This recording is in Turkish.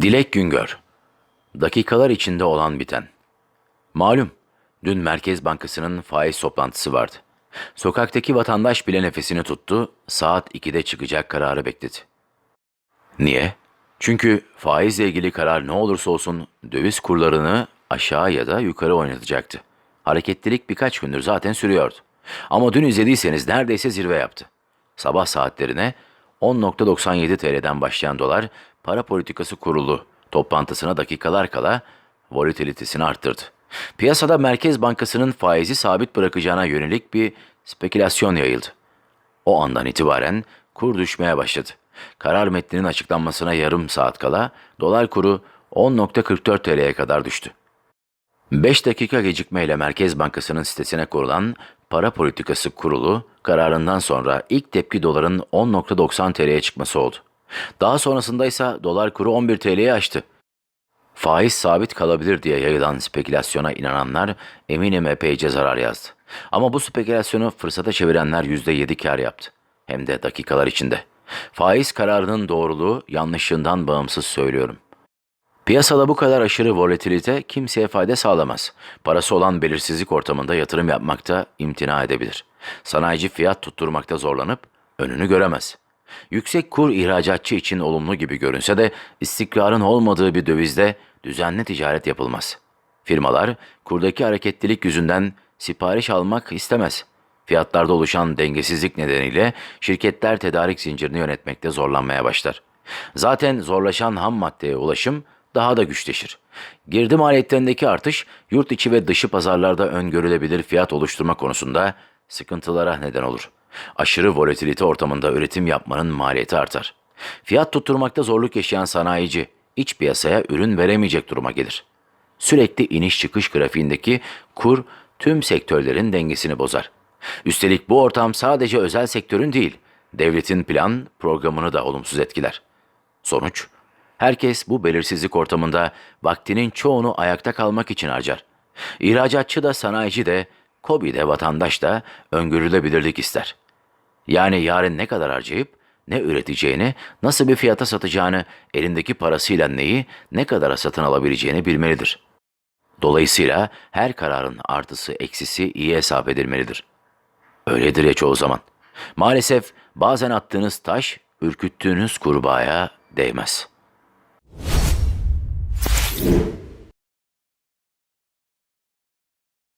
Dilek Güngör Dakikalar içinde olan biten Malum, dün Merkez Bankası'nın faiz toplantısı vardı. Sokaktaki vatandaş bile nefesini tuttu, saat 2'de çıkacak kararı bekledi. Niye? Çünkü faizle ilgili karar ne olursa olsun döviz kurlarını aşağı ya da yukarı oynatacaktı. Hareketlilik birkaç gündür zaten sürüyordu. Ama dün izlediyseniz neredeyse zirve yaptı. Sabah saatlerine 10.97 TL'den başlayan dolar para politikası kurulu toplantısına dakikalar kala volatilitesini arttırdı. Piyasada Merkez Bankası'nın faizi sabit bırakacağına yönelik bir spekülasyon yayıldı. O andan itibaren kur düşmeye başladı. Karar metninin açıklanmasına yarım saat kala dolar kuru 10.44 TL'ye kadar düştü. 5 dakika gecikmeyle Merkez Bankası'nın sitesine kurulan Para Politikası Kurulu kararından sonra ilk tepki doların 10.90 TL'ye çıkması oldu. Daha sonrasında ise dolar kuru 11 TL'ye aştı. Faiz sabit kalabilir diye yayılan spekülasyona inananlar eminim epeyce zarar yazdı. Ama bu spekülasyonu fırsata çevirenler %7 kar yaptı. Hem de dakikalar içinde. Faiz kararının doğruluğu yanlışlığından bağımsız söylüyorum. Piyasada bu kadar aşırı volatilite kimseye fayda sağlamaz. Parası olan belirsizlik ortamında yatırım yapmakta imtina edebilir. Sanayici fiyat tutturmakta zorlanıp önünü göremez. Yüksek kur ihracatçı için olumlu gibi görünse de istikrarın olmadığı bir dövizde düzenli ticaret yapılmaz. Firmalar kurdaki hareketlilik yüzünden sipariş almak istemez. Fiyatlarda oluşan dengesizlik nedeniyle şirketler tedarik zincirini yönetmekte zorlanmaya başlar. Zaten zorlaşan ham maddeye ulaşım daha da güçleşir. Girdi maliyetlerindeki artış yurt içi ve dışı pazarlarda öngörülebilir fiyat oluşturma konusunda sıkıntılara neden olur. Aşırı volatilite ortamında üretim yapmanın maliyeti artar. Fiyat tutturmakta zorluk yaşayan sanayici iç piyasaya ürün veremeyecek duruma gelir. Sürekli iniş çıkış grafiğindeki kur tüm sektörlerin dengesini bozar. Üstelik bu ortam sadece özel sektörün değil, devletin plan programını da olumsuz etkiler. Sonuç, herkes bu belirsizlik ortamında vaktinin çoğunu ayakta kalmak için harcar. İhracatçı da sanayici de, kobi de vatandaş da öngörülebilirlik ister. Yani yarın ne kadar harcayıp ne üreteceğini, nasıl bir fiyata satacağını, elindeki parasıyla neyi ne kadara satın alabileceğini bilmelidir. Dolayısıyla her kararın artısı eksisi iyi hesap edilmelidir. Öyledir ya çoğu zaman. Maalesef bazen attığınız taş ürküttüğünüz kurbağaya değmez.